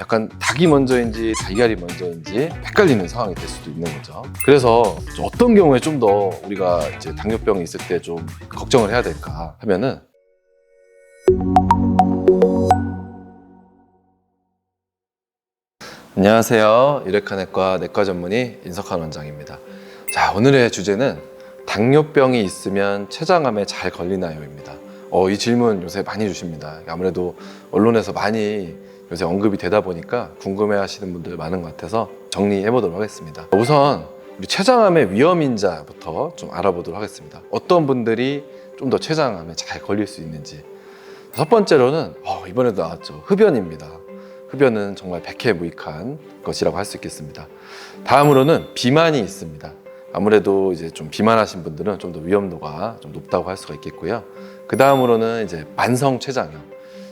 약간 닭이 먼저인지 달걀이 먼저인지 헷갈리는 상황이 될 수도 있는 거죠. 그래서 어떤 경우에 좀 더 우리가 이제 당뇨병이 있을 때 좀 걱정을 해야 될까 하면은 안녕하세요. 유레카내과 내과 전문의 인석한 원장입니다. 자, 오늘의 주제는 당뇨병이 있으면 췌장암에 잘 걸리나요입니다. 어, 이 질문 요새 많이 주십니다. 아무래도 언론에서 많이 요새 언급이 되다 보니까 궁금해 하시는 분들 많은 것 같아서 정리해 보도록 하겠습니다. 우선 우리 췌장암의 위험인자부터 좀 알아보도록 하겠습니다. 어떤 분들이 좀 더 췌장암에 잘 걸릴 수 있는지. 첫 번째로는 어, 이번에도 나왔죠. 흡연입니다. 흡연은 정말 백해무익한 것이라고 할 수 있겠습니다. 다음으로는 비만이 있습니다. 아무래도 이제 좀 비만하신 분들은 좀 더 위험도가 좀 높다고 할 수가 있겠고요. 그 다음으로는 이제 만성 췌장염.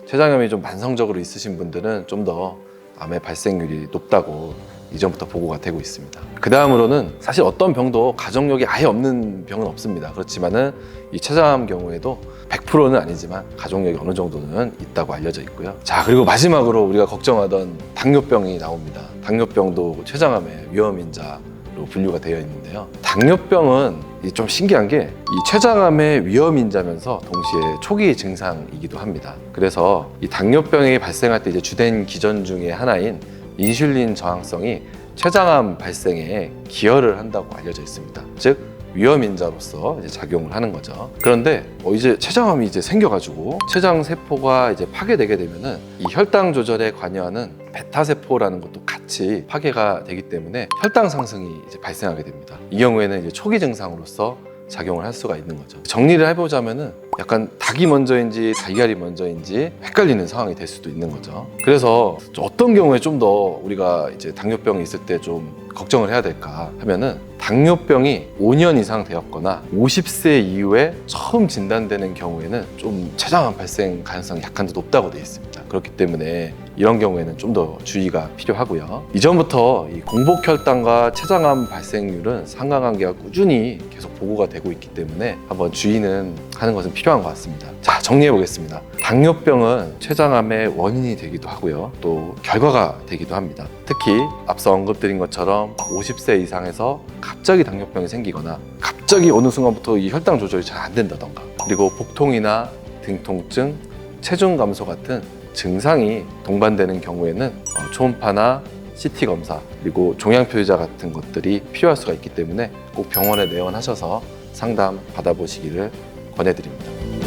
췌장염이 좀 만성적으로 있으신 분들은 좀 더 암의 발생률이 높다고 이전부터 보고가 되고 있습니다. 그 다음으로는 사실 어떤 병도 가족력이 아예 없는 병은 없습니다. 그렇지만은 이 췌장암 경우에도 100%는 아니지만 가족력이 어느 정도는 있다고 알려져 있고요. 자 그리고 마지막으로 우리가 걱정하던 당뇨병이 나옵니다. 당뇨병도 췌장암의 위험 인자로 분류가 되어 있는데요. 당뇨병은 이좀 신기한 게 이 췌장암의 위험인자면서 동시에 초기 증상이기도 합니다. 그래서 이 당뇨병이 발생할 때 이제 주된 기전 중에 하나인 인슐린 저항성이 췌장암 발생에 기여를 한다고 알려져 있습니다. 즉 위험인자로서 이제 작용을 하는 거죠. 그런데 어, 이제 췌장암이 이제 생겨가지고 췌장 세포가 이제 파괴되게 되면은 이 혈당 조절에 관여하는 베타 세포라는 것도 같이 파괴가 되기 때문에 혈당 상승이 이제 발생하게 됩니다. 이 경우에는 이제 초기 증상으로서 작용을 할 수가 있는 거죠. 정리를 해보자면은 약간 닭이 먼저인지 달걀이 먼저인지 헷갈리는 상황이 될 수도 있는 거죠. 그래서 좀 어떤 경우에 좀 더 우리가 이제 당뇨병이 있을 때 좀 걱정을 해야 될까 하면은 당뇨병이 5년 이상 되었거나 50세 이후에 처음 진단되는 경우에는 좀 췌장암 발생 가능성이 약간 더 높다고 되어 있습니다. 그렇기 때문에 이런 경우에는 좀 더 주의가 필요하고요. 이전부터 이 공복혈당과 췌장암 발생률은 상관관계가 꾸준히 계속 보고가 되고 있기 때문에 한번 주의는 하는 것은 필요한 것 같습니다. 자, 정리해 보겠습니다. 당뇨병은 췌장암의 원인이 되기도 하고요. 또 결과가 되기도 합니다. 특히 앞서 언급드린 것처럼 50세 이상에서 갑자기 당뇨병이 생기거나 갑자기 어느 순간부터 이 혈당 조절이 잘 안 된다던가 그리고 복통이나 등 통증, 체중 감소 같은 증상이 동반되는 경우에는 어, 초음파나 CT 검사 그리고 종양 표시자 같은 것들이 필요할 수가 있기 때문에 꼭 병원에 내원하셔서 상담 받아보시기를 권해드립니다.